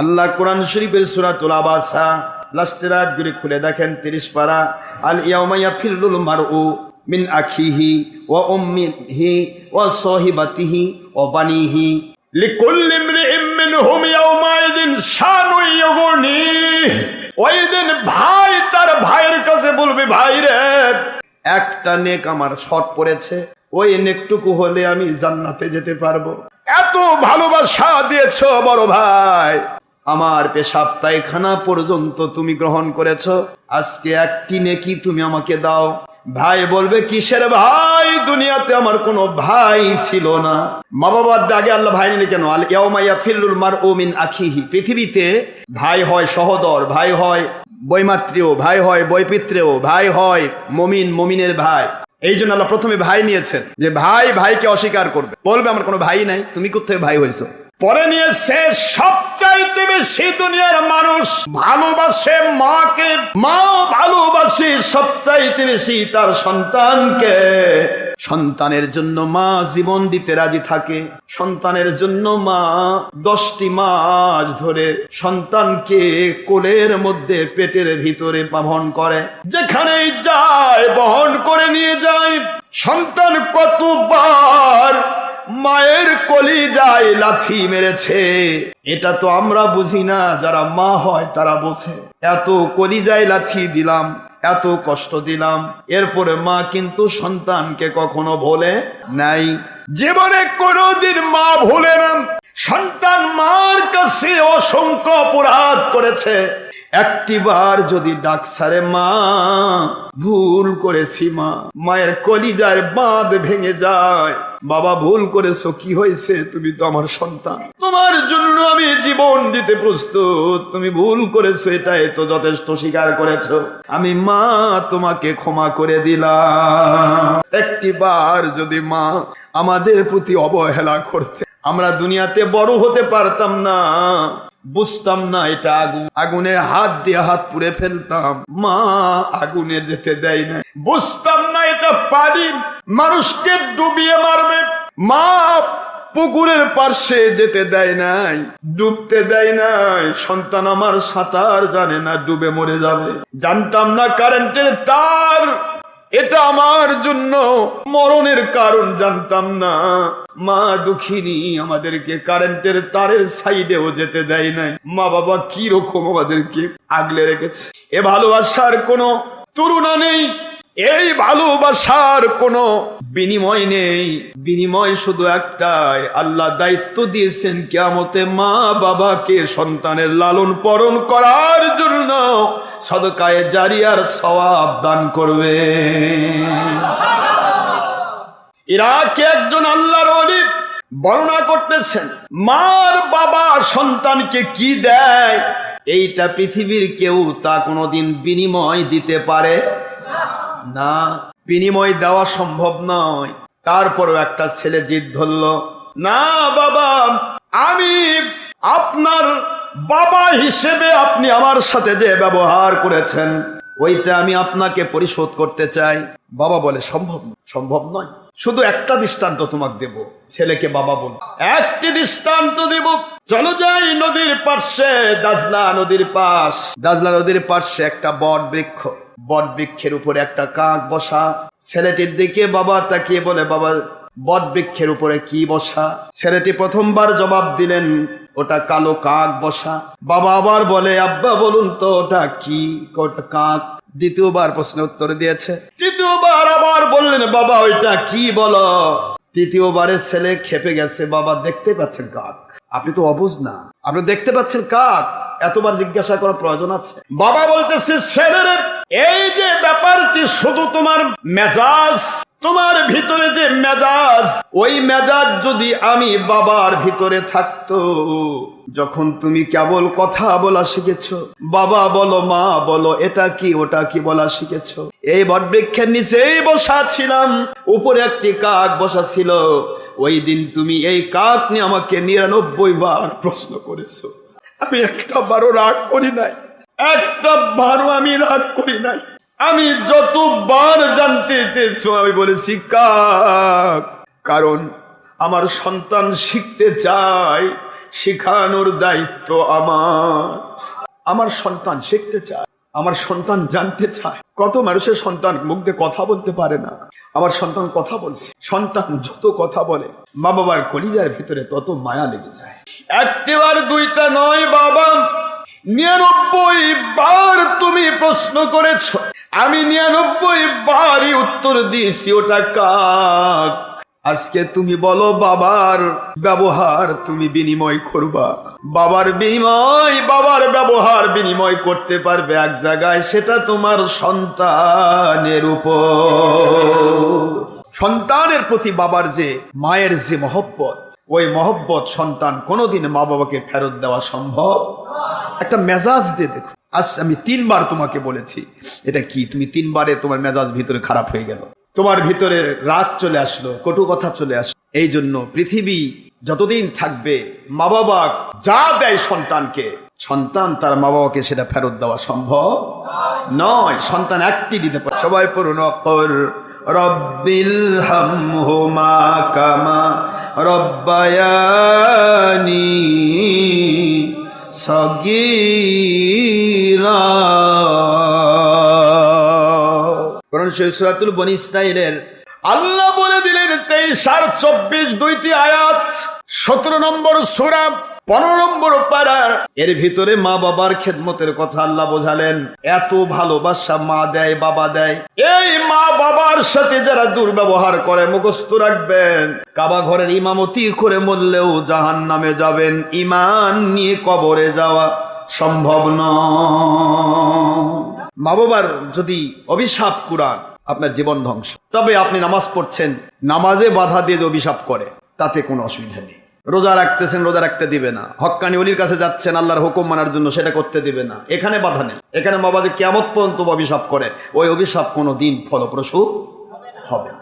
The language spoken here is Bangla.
আল্লাহ কোরআন শরীফের সুরাতুল আবাসা লাস্টের আয়াতগুলি খুলে দেখেন, তিরিশ পারা। আল ইয়াউমাইয়া ফিরলুল মারউ মিন আখিহি ওয়া উম্মিহি ওয়া সাহিবাতিহি ওয়া বানিহি। লিকুল্লি ইমরিইম মিনহুম ইয়াউমাইদিন শানুন ইউগনিহি। ওই দিন ভাই তার ভাইয়ের কাছে বলবে, ভাই রে, একটা নেক আমার শর্ট পড়েছে। ওই নেকটুকু হলে আমি জান্নাতে যেতে পারব। এত ভালোবাসা দিয়েছ বড় ভাই। আমার পেশাব পায়খানা পর্যন্ত তুমি গ্রহণ করেছ। আজকে একটি নেকি তুমি আমাকে দাও। ভাই বলবে, কিসের ভাই? দুনিয়াতে আমার কোনো ভাই ছিল না। মা বাবার আগে আল্লাহ ভাই নিলে কেন? আল ফিরুল মার ওমিন আখিহি। পৃথিবীতে ভাই হয় সহদর, ভাই হয় বৈমাত্রীয়, ভাই হয় বৈপিত্রেয়, ভাই হয় মমিন, মমিনের ভাই। এই জন্য আল্লাহ প্রথমে ভাই নিয়েছেন যে ভাই ভাইকে অস্বীকার করবে। বলবে, আমার কোনো ভাই নাই, তুমি কোথায় ভাই হয়েছো? পরে নিয়েছে সবচাইতে বেশি দুনিয়ার মানুষ ভালোবাসে মাকে। মাও ভালোবাসে সবচাইতে বেশি তার সন্তানকে। সন্তানের জন্য মা জীবন দিতে রাজি থাকে। সন্তানের জন্য মা দশটি মাস ধরে সন্তানকে কোলের মধ্যে পেটের ভিতরে বহন করে। যেখানেই যায় বহন করে নিয়ে যায়। সন্তান কতবার মায়ের কলি যায় লাথি মেরেছে। এটা তো আমরা বুঝি না, যারা মা হয় তারা বোঝে। এত কলি যায় লাথি দিলাম, এত কষ্ট দিলাম। এরপরে মা কিন্তু সন্তানকে কখনো বলে নাই জীবনে কোনোদিন মা ভুলে না। সন্তান মার কাছে অসংখ্য অপরাধ করেছে। একটিবার যদি ডাক সারে মা, ভুল করেছি মা। মায়ের কলিজার বাঁধ ভেঙে যায়। বাবা, ভুল করেছ, কি হয়েছে? তুমি তো আমার সন্তান। তোমার জন্য আমি জীবন দিতে প্রস্তুত। তুমি ভুল করেছ, এটাই তো যথেষ্ট স্বীকার করেছ। আমি মা, তোমাকে ক্ষমা করে দিলাম। একটিবার যদি মা আমাদের প্রতি অবহেলা করতে। আমরা দুনিয়াতে বড় হতে পারতাম না। বুঝতাম না এটা আগুন। আগুনে হাত দিয়ে হাত পুড়ে ফেলতাম। মা আগুনে যেতে দেয় না বুঝতাম না এটা পানি। মানুষকে ডুবিয়ে মারবে। মা পুকুরের পার্শ্বে যেতে দেয় নাই। ডুবতে দেয় নাই। সন্তান আমার সাঁতার জানে না, ডুবে মরে যাবে। জানতাম না কারেন্টের তার। এটা আমার জন্য মরণের কারণ জানতাম না। মা দুঃখিনী আমাদেরকে কারেন্টের তারের সাইডেও যেতে দেয় নাই। মা বাবা কি রকম আমাদেরকে আগলে রেখেছে? এ ভালোবাসার কোনো তুলনা নেই। এই ভালোবাসার কোনো বিনিময় নেই, বিনিময় শুধু একটাই। আল্লাহ দায়িত্ব দিয়েছেন কেমতে মা বাবাকে সন্তানের লালন পালন করার জন্য সদকায় জারিয়ার সওয়াব দান করবে ইরাকে একজন আল্লাহর অলি বর্ণনা করতেছেন, মার বাবা সন্তানকে কি দেয়? এইটা পৃথিবীর কেউ তা কোনোদিন বিনিময় দিতে পারে? না, বিনিময় দেওয়া সম্ভব নয়। তারপরও একটা ছেলে জিদ ধরল, না বাবা, আমি আপনার বাবা হিসেবে আপনি আমার সাথে যে ব্যবহার করেছেন, ওইটা আমি আপনাকে পরিশোধ করতে চাই। বাবা বলে, সম্ভব সম্ভব নয়। শুধু একটা দৃষ্টান্ত তোমাকে দেব, ছেলেকে বাবা বল একটি দৃষ্টান্ত দেব। চলো যাই নদীর পার্শ্বে, দাজলা নদীর পাশ। দাজলা নদীর পার্শ্বে একটা বট বৃক্ষ। বট বৃক্ষের উপরে একটা কাক বসা। ছেলেটির দিকে বাবা তাকিয়ে বলে, বাবা বট বৃক্ষের উপরে কি বসা? ছেলেটি প্রথমবার জবাব দিলেন, ওটা কালো কাক বসা। বাবা আবার বলে, আব্বা, বলুন তো, ওটা কি? ওটা কাক? দ্বিতীয়বার প্রশ্ন উত্তর দিয়েছে। তৃতীয়বার আবার বললেন, বাবা, ওইটা কি বলো? তৃতীয়বারে ছেলে খেপে গেছে, বাবা, দেখতে পাচ্ছেন কাক? আপনি তো অবুজ না। আপনি দেখতে পাচ্ছেন কাক? এতবার জিজ্ঞাসা করার প্রয়োজন আছে। বাবা বলতেছে, ছেলের এই যে ব্যাপারটি শুধু তোমার মেজাজ, তোমার ভিতরে যে মেজাজ, ওই মেজাজ যদি আমি বাবার ভিতরে থাকতো, যখন তুমি কেবল কথা বলা শিখেছ, বাবা বলো, মা বলো, এটা কি, ওটা কি বলা শিখেছ? এই বটবৃক্ষের নিচেই বসা ছিলাম, উপরে একটি কাক বসা ছিল। ওই দিন তুমি এই কাক নিয়ে আমাকে নিরানব্বই বার প্রশ্ন করেছ। আমি একটা বারও রাগ করি নাই। একটা বারও আমি রাগ করি নাই। আমি যতবার জানতে চেয়েছো, আমি বলেছি কারণ আমার সন্তান শিখতে চায়, শিখানোর দায়িত্ব আমার। আমার সন্তান শিখতে চায়, আমার সন্তান জানতে চায়। কত মানুষের সন্তান মুখ কথা বলতে পারে না। আমার সন্তান কথা বলছে, সন্তান যত কথা বলে মা বাবার কলিজার ভিতরে তত মায়া লেগে যায়। একটিবার, দুইটা নয়, বাবা। নিরানব্বই বার তুমি প্রশ্ন করেছ। আমি নিরানব্বই বারই উত্তর দিয়েছি, ওটা কাক? আজকে তুমি বলো, বাবার ব্যবহার তুমি বিনিময় করবা। বাবার বিনিময়, বাবার ব্যবহার বিনিময় করতে পারবে এক জায়গায়, সেটা তোমার সন্তানের উপর। সন্তানের প্রতি বাবার যে মায়ের যে মহব্বত, ওই মহব্বত সন্তান কোনোদিন মা বাবাকে ফেরত দেওয়া সম্ভব একটা মেজাজ দিয়ে দেখো। আজ আমি তিনবার তোমাকে বলেছি, এটা কি? তুমি তিনবারে তোমার মেজাজ ভিতরে খারাপ হয়ে গেল। তোমার ভিতরে রাগ চলে আসলো, কটু কথা চলে আসলো। এই জন্য পৃথিবী যতদিন থাকবে মা বাবা যা দেয় সন্তানকে, সন্তান তার মা বাবাকে সেটা ফেরত দেওয়া সম্ভব নয়। সন্তান একটি দিতে পারে। সবাই পড়ুন অকর রব্বিল হামহুমা কামা রব্বায়ানি সৈসরাতুল বনি আল্লাহ বলে দিলেন তেইশ আর চব্বিশ দুইটি আয়াত। সতেরো নম্বর সুরা পনেরো নম্বর পাড়ার। এর ভিতরে মা বাবার খেদমতের কথা আল্লাহ বোঝালেন। এত ভালোবাসা মা দেয়, বাবা দেয়। এই মা বাবার সাথে যারা দুর্ব্যবহার করে, মুখস্থ রাখবেন। কাবা ঘরের ইমামতি করে মরলেও জাহান নামে যাবেন। ইমান নিয়ে কবরে যাওয়া সম্ভব নয়। মা বাবার যদি অভিশাপ কুরান আপনার জীবন ধ্বংস। তবে আপনি নামাজ পড়ছেন, নামাজে বাধা দিয়ে যে অভিশাপ করে, তাতে কোনো অসুবিধা নেই। রোজা রাখতেছেন, রোজা রাখতে দিবে না। হক্কানি অলির কাছে যাচ্ছেন, আল্লাহর হুকুম মানার জন্য সেটা করতে দিবে না। এখানে বাধা নেই। এখানে মা কেমন পর্যন্ত অভিশাপ করে। ওই অভিশাপ কোনো দিন ফলপ্রসূ হবে না।